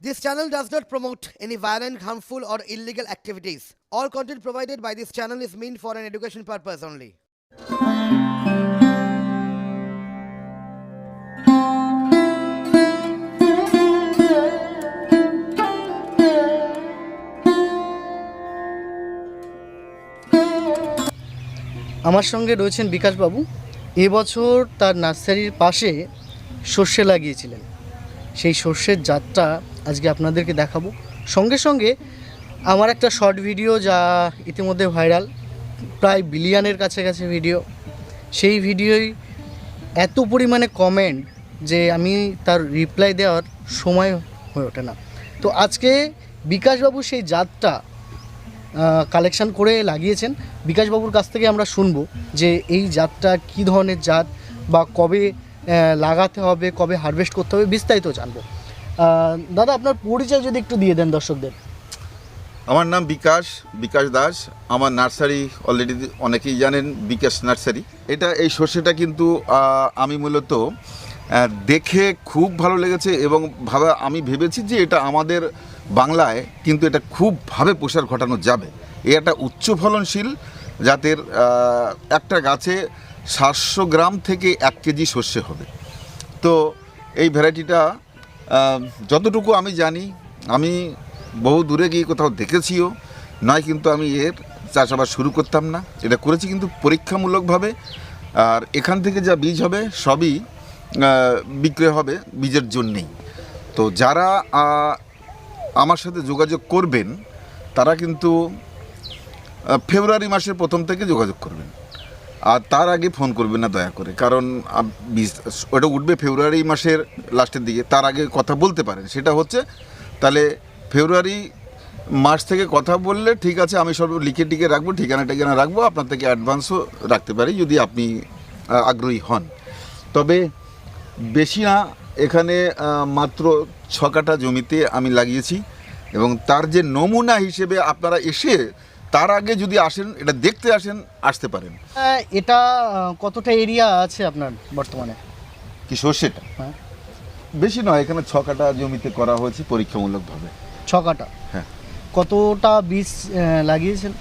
This channel does not promote any violent, harmful, or illegal activities. All content provided by this channel is meant for an education purpose only. আমার সঙ্গে রয়েছেন বিকাশবাবু এবছর তার নার্সারির পাশে সর্ষে লাগিয়েছিলেন সেই সর্ষের জাতটা আজকে আপনাদেরকে দেখাবো। সঙ্গে সঙ্গে আমার একটা শর্ট ভিডিও যা ইতিমধ্যে ভাইরাল, প্রায় বিলিয়নের কাছাকাছি ভিডিও। সেই ভিডিওই এত পরিমাণে কমেন্ট যে আমি তার রিপ্লাই দেওয়ার সময় হয়ে ওঠে না। তো আজকে বিকাশবাবু সেই জাতটা কালেকশন করে লাগিয়েছেন। বিকাশবাবুর কাছ থেকে আমরা শুনব যে এই জাতটা কী ধরনের জাত বা কবে লাগাতে হবে, কবে হারভেস্ট করতে হবে বিস্তারিত জানব। দাদা, আপনার পরিচয় যদি একটু দিয়ে দেন দর্শকদের। আমার নাম বিকাশ বিকাশ দাস। আমার নার্সারি অলরেডি অনেকেই জানেন বিকাশ নার্সারি। এটা, এই সর্ষেটা কিন্তু আমি মূলত দেখে খুব ভালো লেগেছে এবং ভাবা, আমি ভেবেছি যে এটা আমাদের বাংলায় কিন্তু এটা খুবভাবে প্রসার ঘটানো যাবে। এ একটা উচ্চ ফলনশীল জাতের একটা গাছে সাতশো গ্রাম থেকে এক কেজি সর্ষে হবে। তো এই ভ্যারাইটিটা যতটুকু আমি জানি, আমি বহু দূরে গিয়ে কোথাও দেখেছিও, নয় কিন্তু আমি এর চাষাবাদ শুরু করতাম না। এটা করেছি কিন্তু পরীক্ষামূলকভাবে, আর এখান থেকে যা বীজ হবে, সবই বিক্রয় হবে, বীজের জন্যেই। তো যারা আমার সাথে যোগাযোগ করবেন, তারা কিন্তু ফেব্রুয়ারি মাসের প্রথম থেকে যোগাযোগ করবেন। আর তার আগে ফোন করবেন না দয়া করে। কারণ ওটা উঠবে ফেব্রুয়ারি মাসের লাস্টের দিকে। তার আগে কথা বলতে পারেন। সেটা হচ্ছে, তাহলে ফেব্রুয়ারি মাস থেকে কথা বললে ঠিক আছে, আমি সব লিখে টিকে রাখব, ঠিকানা ঠিকানা রাখব, আপনার থেকে অ্যাডভান্সও রাখতে পারি, যদি আপনি আগ্রহী হন। তবে বেশি না, এখানে মাত্র ছ কাঠা জমিতে আমি লাগিয়েছি এবং তার যে নমুনা হিসেবে আপনারা এসে তার আগে যদি আসেন এটা দেখতে আসেন আসতে পারেন। আহ, এটা কতটা এরিয়া আছে আপনার বর্তমানে? কি সর্ষেটা? হ্যাঁ। বেশি নয় এখানে ছ কাটা জমিতে করা হয়েছে পরীক্ষামূলকভাবে। ছ কাটা? হ্যাঁ। কতটা বীজ লাগিয়েছেন?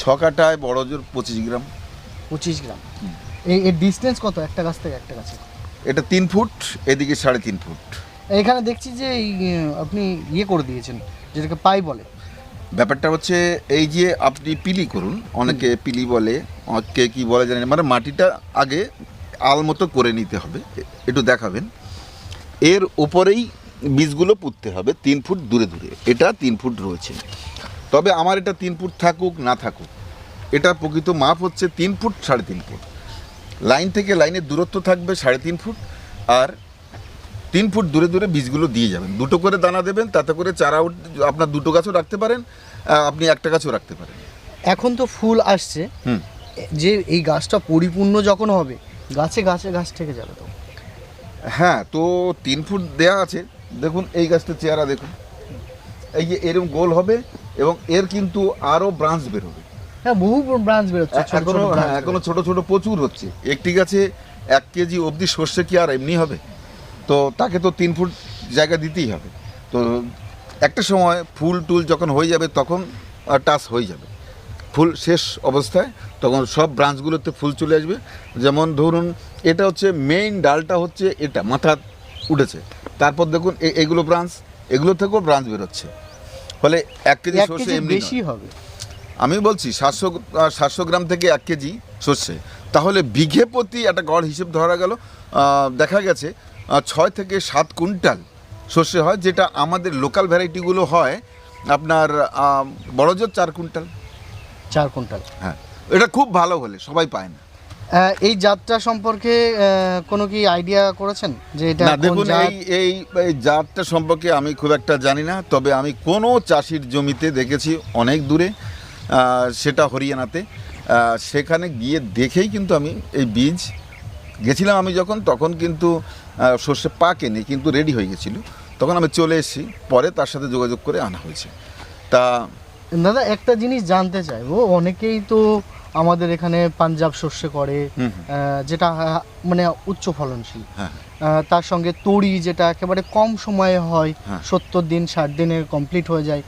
ছ কাটায় বড় জোর পঁচিশ গ্রাম। পঁচিশ গ্রাম। এই এর ডিস্টেন্স কত? একটা গাছ থেকে একটা গাছে। এটা তিন ফুট এদিকে সাড়ে তিন ফুট। এখানে দেখছি যে আপনি ইয়ে করে দিয়েছেন যেটাকে পাই বলে। ব্যাপারটা হচ্ছে এই যে আপনি পিলি করুন অনেকে পিলি বলে কে কি বলে জানেন মানে মাটিটা আগে আল মতো করে নিতে হবে একটু দেখাবেন। এর ওপরেই বীজগুলো পুঁততে হবে তিন ফুট দূরে দূরে। এটা তিন ফুট রয়েছে। তবে আমার এটা তিন ফুট থাকুক না থাকুক এটা প্রকৃত মাপ হচ্ছে তিন ফুট সাড়ে তিন ফুট। লাইন থেকে লাইনের দূরত্ব থাকবে সাড়ে তিন ফুট আর তিন ফুট দূরে দূরে বীজগুলো দিয়ে যাবেন। দুটো করে দানা দেবেন তাতে করে চারা আপনার দুটো গাছও রাখতে পারেন আপনি একটা গাছও রাখতে পারেন। এখন তো ফুল আসছে। হুম। যে এই গাছটা পরিপূর্ণ যখন হবে গাছে গাছে গাছ থেকে যাবে তো? হ্যাঁ তো তিন ফুট দেয়া আছে। দেখুন এই গাছটা চেহারা দেখুন। এই যে এরকম গোল হবে এবং এর কিন্তু আরও ব্রাঞ্চ বেরোবে হ্যাঁ বহু ব্রাঞ্চ বেরোচ্ছে ছোট ছোট এখনও হ্যাঁ এখনও ছোট ছোট প্রচুর হচ্ছে। একটি গাছে এক কেজি অবধি সর্ষে কি আর এমনি হবে? তো তাকে তো তিন ফুট জায়গা দিতেই হবে। তো একটা সময় ফুল টুল যখন হয়ে যাবে তখন টাচ হয়ে যাবে। ফুল শেষ অবস্থায় তখন সব ব্রাঞ্চগুলোতে ফুল চলে আসবে। যেমন ধরুন এটা হচ্ছে মেইন ডালটা হচ্ছে এটা মাথা উঠেছে। তারপর দেখুন এ- এগুলো ব্রাঞ্চ এগুলো থেকেও ব্রাঞ্চ বেরোচ্ছে। ফলে এক কেজি সর্ষে এমনি বেশি হবে। আমি বলছি সাতশো সাতশো গ্রাম থেকে এক কেজি সর্ষে। তাহলে বিঘে প্রতি একটা গড় হিসেব ধরা গেল। দেখা গেছে ছয় থেকে সাত কুইন্টাল সর্ষে হয় যেটা আমাদের লোকাল ভ্যারাইটিগুলো হয় আপনার আহ, বড় জোর চার কুইন্টাল। চার কুইন্টাল। হ্যাঁ এটা খুব ভালো হলে সবাই পায় না। এই জাতটা সম্পর্কে কোনো কি আইডিয়া করেছেন যে এটা দেখুন এই এই এই জাতটা সম্পর্কে আমি খুব একটা জানি না তবে আমি কোনো চাষির জমিতে দেখেছি অনেক দূরে সেটা হরিয়ানাতে। সেখানে গিয়ে দেখেই কিন্তু আমি এই বীজ গেছিলাম আমি যখন তখন কিন্তু সর্ষে পাকেনি কিন্তু রেডি হয়ে গেছিল। তখন আমি চলে এসেছি পরে তার সাথে যোগাযোগ করে আনা হয়েছে। তা দাদা একটা জিনিস জানতে চাইব অনেকেই তো আমাদের এখানে পাঞ্জাব শস্য করে যেটা মানে উচ্চ ফলনশীল। হ্যাঁ তার সঙ্গে তড়ি যেটা একেবারে কম সময়ে হয় হ্যাঁ। সত্তর দিন ষাট দিনে কমপ্লিট হয়ে যায়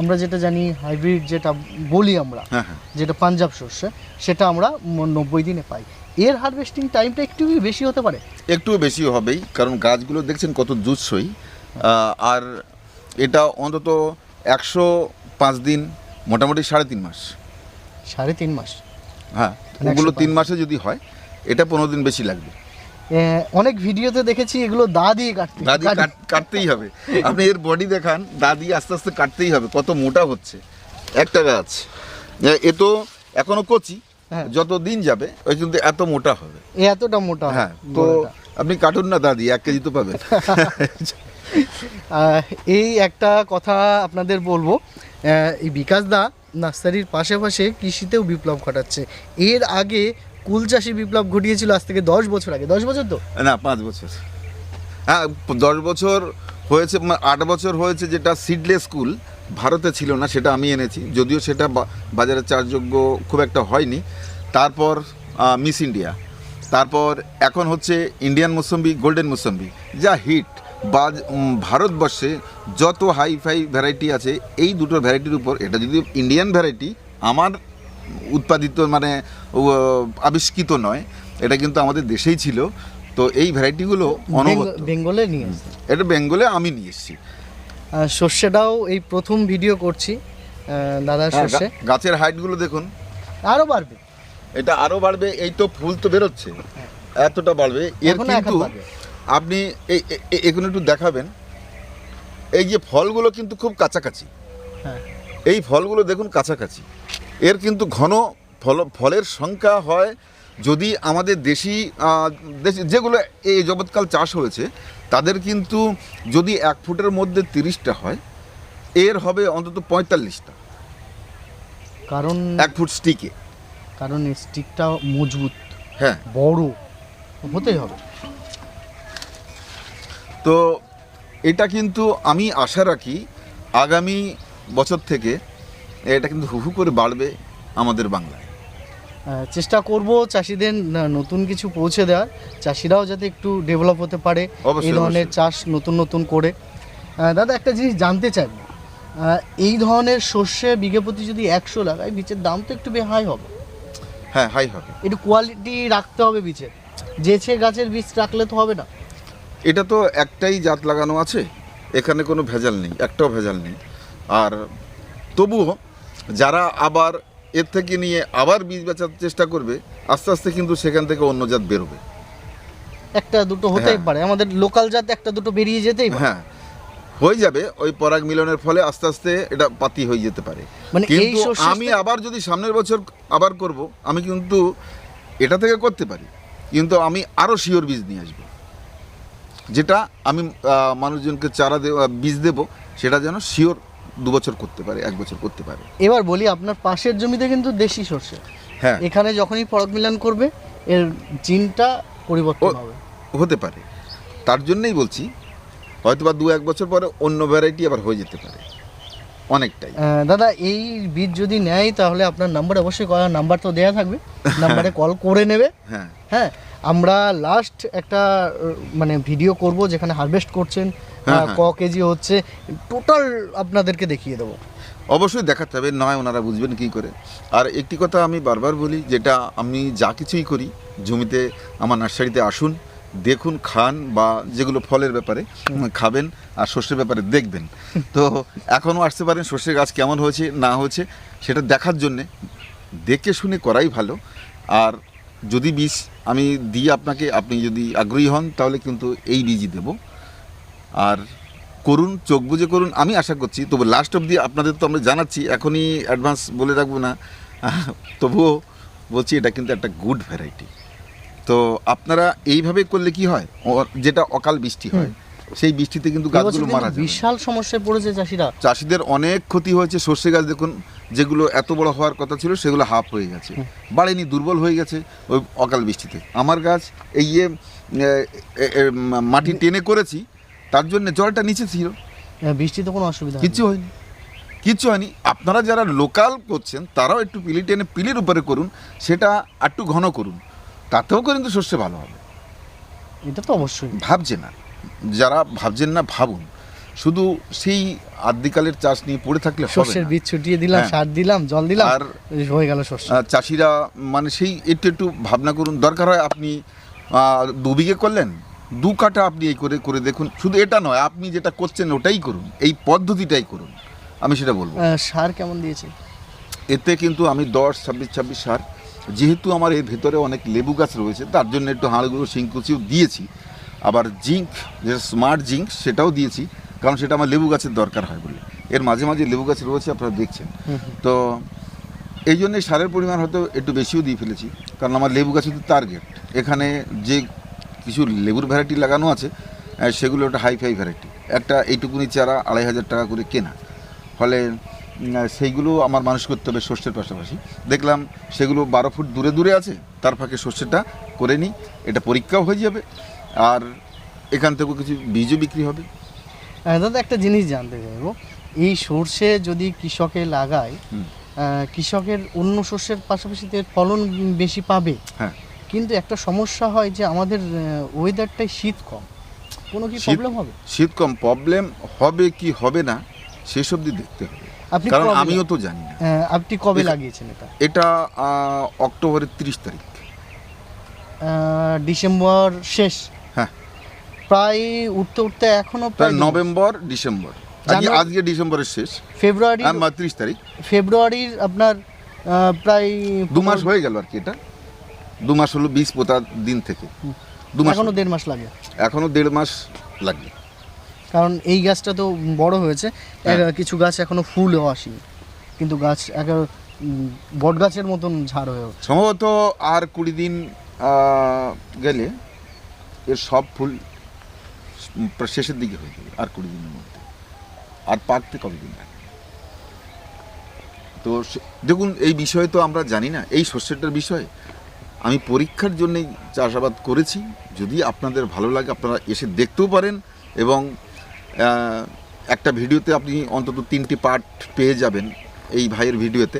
আমরা যেটা জানি হাইব্রিড যেটা বলি আমরা হ্যাঁ হ্যাঁ। যেটা পাঞ্জাব শস্য সেটা আমরা নব্বই দিনে পাই। এর হারভেস্টিং টাইমটা একটু বেশি হতে পারে? একটু বেশি হবেই কারণ গাছগুলো দেখছেন কত জুৎসই। আর এটা অন্তত একশো পাঁচ দিন মোটামুটি সাড়ে তিন মাস। সাড়ে তিন মাস? হ্যাঁ মানে ওগুলো তিন মাসে যদি হয় এটা পনেরো দিন বেশি লাগবে। অনেক ভিডিওতে দেখেছি এগুলো দা দিয়ে কাটতে। দাদি কাট- কাটতেই হবে। আপনি এর বডি দেখান দা দিয়ে আস্তে আস্তে কাটতেই হবে কত মোটা হচ্ছে। একটা গাছ এ- তো এখনও কচি হ্যাঁ। যত দিন যাবে ওই কিন্তু এত মোটা হবে। এ এতটা মোটা হ্যাঁ তো আপনি কাটুন না দাদি এক কেজি তো পাবেন। এই একটা কথা আপনাদের বলব। এই বিকাশ দা নার্সারির পাশে পাশে কৃষিতেও বিপ্লব ঘটাচ্ছে। এর আগে কুল চাষি বিপ্লব ঘটিয়েছিল আজ থেকে দশ বছর আগে। দশ বছর তো? না, পাঁচ বছর। হ্যাঁ দশ বছর হয়েছে আট বছর হয়েছে যেটা সিডলেস স্কুল ভারতে ছিল না, সেটা আমি এনেছি। যদিও সেটা বাজারে চার্জযোগ্য খুব একটা হয়নি। তারপর মিস ইন্ডিয়া তারপর এখন হচ্ছে ইন্ডিয়ান মুসম্বি গোল্ডেন মুসম্বি যা হিট বা ভারতবর্ষে যত হাই ফাই ভ্যারাইটি আছে, এই দুটো ভ্যারাইটির উপর, এটা যদি ইন্ডিয়ান ভ্যারাইটি আমার উৎপাদিত মানে আবিষ্কৃত নয়। এটা কিন্তু আমাদের দেশেই ছিল। তো এই ভ্যারাইটিগুলো অনবদ্য। বেঙ্গলে নিয়ে এটা বেঙ্গলে আমি নিয়ে এসেছি। সর্ষেটাও এই প্রথম ভিডিও করছি। দাদার হ্যাঁ, সর্ষে। গাছের হাইটগুলো দেখুন। আরও বাড়বে। এটা আরও বাড়বে এই তো ফুল তো বেরোচ্ছে। এতটা বাড়বে। এর এখনও কিন্তু আপনি এই এ- এ- একটু দেখাবেন। এই যে ফলগুলো কিন্তু খুব কাছাকাছি। হ্যাঁ। এই ফলগুলো দেখুন কাছাকাছি। এর কিন্তু ঘন ফল ফলের সংখ্যা হয় যদি আমাদের দেশি যেগুলো এই জগৎকাল চাষ হয়েছে তাদের কিন্তু যদি এক ফুটের মধ্যে তিরিশটা হয় এর হবে অন্তত পঁয়তাল্লিশটা। কারণ এক ফুট স্টিকে। কারণ এই স্টিকটা মজবুত হ্যাঁ। বড় হতেই হবে। তো এটা কিন্তু আমি আশা রাখি আগামী বছর থেকে এটা কিন্তু হুহু করে বাড়বে আমাদের বাংলায়। চেষ্টা করব চাষিদের নতুন কিছু পৌঁছে দেওয়ার। চাষিরাও যাতে একটু ডেভেলপ হতে পারে এই ধরনের চাষ নতুন নতুন করে। দাদা একটা জিনিস জানতে চাই। এই ধরনের শস্যে বিঘে প্রতি যদি একশো লাগায় বীজের দাম তো একটু হাই হবে। হ্যাঁ হাই হবে। একটু কোয়ালিটি রাখতে হবে বীজের। যেছে গাছের বীজ রাখলে তো হবে না। এটা তো একটাই জাত লাগানো আছে এখানে কোনো ভেজাল নেই একটাও ভেজাল নেই। আর তবুও যারা আবার এর থেকে নিয়ে আবার বীজ বেচার চেষ্টা করবে আস্তে আস্তে কিন্তু সেখান থেকে অন্য জাত বেরোবে একটা দুটো হতেই হ্যাঁ। পারে। আমাদের লোকাল জাত একটা দুটো বেরিয়ে যেতেই হ্যাঁ। হয়ে যাবে ওই পরাগ মিলনের ফলে আস্তে আস্তে এটা পাতি হয়ে যেতে পারে। মানে এই কিন্তু আমি আবার যদি সামনের বছর আবার করব আমি কিন্তু এটা থেকে করতে পারি। কিন্তু আমি আরও শিওর বীজ নিয়ে আসব। যেটা আমি মানুষজনকে চারা দেব বীজ দেব সেটা যেন শিওর দু বছর করতে পারে এক বছর করতে পারে। এবার বলি আপনার পাশের জমিতে কিন্তু দেশি সর্ষে। হ্যাঁ। এখানে যখনই পরাগ মিলন করবে এর জিনটা পরিবর্তন হবে। হতে পারে। তার জন্যই বলছি হয়তো বা দু এক বছর পরে অন্য ভ্যারাইটি আবার হয়ে যেতে পারে। অনেকটাই। দাদা এই বীজ যদি নেয় তাহলে আপনার নাম্বার অবশ্যই নাম্বার তো দেয়া থাকবে। নাম্বারে কল করে নেবে। হ্যাঁ। হ্যাঁ আমরা লাস্ট একটা মানে ভিডিও করব যেখানে হারভেস্ট করছেন ক হ্যাঁ। কেজি হচ্ছে টোটাল আপনাদেরকে দেখিয়ে দেবো। অবশ্যই দেখাতে হবে নয় ওনারা বুঝবেন কী করে। আর একটি কথা আমি বারবার বলি যেটা আমি যা কিছুই করি জমিতে আমার নার্সারিতে আসুন দেখুন খান বা যেগুলো ফলের ব্যাপারে খাবেন আর শস্যের ব্যাপারে দেখবেন। তো এখনও আসতে পারেন শস্যের গাছ কেমন হয়েছে না হয়েছে সেটা দেখার জন্যে দেখে শুনে করাই ভালো। আর যদি বীজ আমি দিই আপনাকে আপনি যদি আগ্রহী হন তাহলে কিন্তু এই বীজই দেবো। আর করুন চোখ বুঝে করুন আমি আশা করছি তবু লাস্ট অবধি আপনাদের তো আমরা জানাচ্ছি এখনই অ্যাডভান্স বলে রাখব না। তবুও বলছি এটা কিন্তু একটা গুড ভ্যারাইটি তো আপনারা এইভাবে করলে কি হয়? যেটা অকাল বৃষ্টি হয় সেই বৃষ্টিতে কিন্তু গাছগুলো মারা যায় বিশাল সমস্যায় পড়েছে চাষিরা। চাষিদের অনেক ক্ষতি হয়েছে সর্ষে গাছ দেখুন যেগুলো এত বড় হওয়ার কথা ছিল সেগুলো হাফ হয়ে গেছে। বাড়েনি দুর্বল হয়ে গেছে ওই অকাল বৃষ্টিতে। আমার গাছ এই মাটি টেনে করেছি তার জন্য জলটা নিচে ছিল। আহ, বৃষ্টিতে কোনো অসুবিধা। কিচ্ছু হয়নি। কিচ্ছু হয়নি। আপনারা যারা লোকাল করছেন তারাও একটু পিলি টেনে পিলির উপরে করুন সেটা একটু ঘন করুন। তাতেও কিন্তু শস্য ভালো হবে। এটা তো অবশ্যই। ভাবছে না। যারা ভাবছেন না ভাবুন। শুধু সেই আদ্যিকালের চাষ নিয়ে পড়ে থাকলে শস্যের বীজ ছুটিয়ে দিলাম হ্যাঁ। সার দিলাম জল দিলাম আর হয়ে গেল শস্য চাষিরা মানে সেই একটু একটু ভাবনা করুন। দরকার হয় আপনি দু বিঘে করলেন দু কাটা আপনি এই করে করে দেখুন। শুধু এটা নয় আপনি যেটা করছেন ওটাই করুন। এই পদ্ধতিটাই করুন। আমি সেটা বলব। সার কেমন দিয়েছে? এতে কিন্তু আমি দশ ছাব্বিশ ছাব্বিশ সার। যেহেতু আমার এর ভেতরে অনেক লেবু গাছ রয়েছে তার জন্য একটু হাড়গুলো শিংকুচিও দিয়েছি। আবার জিঙ্ক যেটা স্মার্ট জিঙ্ক সেটাও দিয়েছি কারণ সেটা আমার লেবু গাছের দরকার হয় বলে। এর মাঝে মাঝে লেবু গাছ রয়েছে আপনারা দেখছেন। তো এই জন্যে সারের পরিমাণ হয়তো একটু বেশিও দিয়ে ফেলেছি কারণ আমার লেবু গাছে তো টার্গেট। এখানে যে কিছু লেবুর ভ্যারাইটি লাগানো আছে সেগুলো একটা হাই ফাই ভ্যারাইটি একটা এইটুকুনি চারা আড়াই হাজার টাকা করে কেনা। ফলে সেইগুলো আমার মানুষ করতে হবে শস্যের পাশাপাশি। দেখলাম সেগুলো বারো ফুট দূরে দূরে আছে তার ফাঁকে শস্যটা করে নিই এটা পরীক্ষাও হয়ে যাবে আর এখান থেকেও কিছু বীজও বিক্রি হবে। দাদা একটা জিনিস জানতে চাইব। এই সর্ষে যদি কৃষকে লাগায় কৃষকের অন্য শস্যের পাশাপাশি ফলন বেশি পাবে। হ্যাঁ। কিন্তু একটা সমস্যা হয় যে আমাদের ওয়েদারটাই শীত কম। কোনো কি প্রবলেম হবে? শীত কম প্রবলেম হবে কি হবে না সেসব দিয়ে দেখতে হবে। আপনি কারণ আমিও তো জানি না। আপনি কবে লাগিয়েছেন এটা? এটা অক্টোবরের তিরিশ তারিখ। ডিসেম্বর শেষ। হ্যাঁ। প্রায় উঠতে উঠতে এখনও প্রায় নভেম্বর ডিসেম্বর। আজকে ডিসেম্বরের শেষ। ফেব্রুয়ারি তিরিশ তারিখ। ফেব্রুয়ারির আপনার প্রায় দু মাস হয়ে গেল আর কি এটা। দু মাস হলো বীজ পোতার দিন থেকে। দু মাস এখনও দেড় মাস লাগে? এখনও দেড় মাস লাগবে। কারণ এই গাছটা তো বড় হয়েছে। হ্যাঁ। কিছু গাছ এখনও ফুলও আসেনি। কিন্তু গাছ এক বট গাছের মতন ঝাড় হয়ে উঠছে সম্ভবত আর কুড়ি দিন গেলে এর সব ফুল শেষের দিকে হয়ে যাবে আর কুড়ি দিনের মধ্যে। আর পাকতে কবে দিন লাগে তো দেখুন এই বিষয়ে তো আমরা জানি না। এই শস্যটার বিষয়ে আমি পরীক্ষার জন্যেই চাষাবাদ করেছি। যদি আপনাদের ভালো লাগে, আপনারা এসে দেখতেও পারেন এবং একটা ভিডিওতে আপনি অন্তত তিনটি পার্ট পেয়ে যাবেন এই ভাইয়ের ভিডিওতে।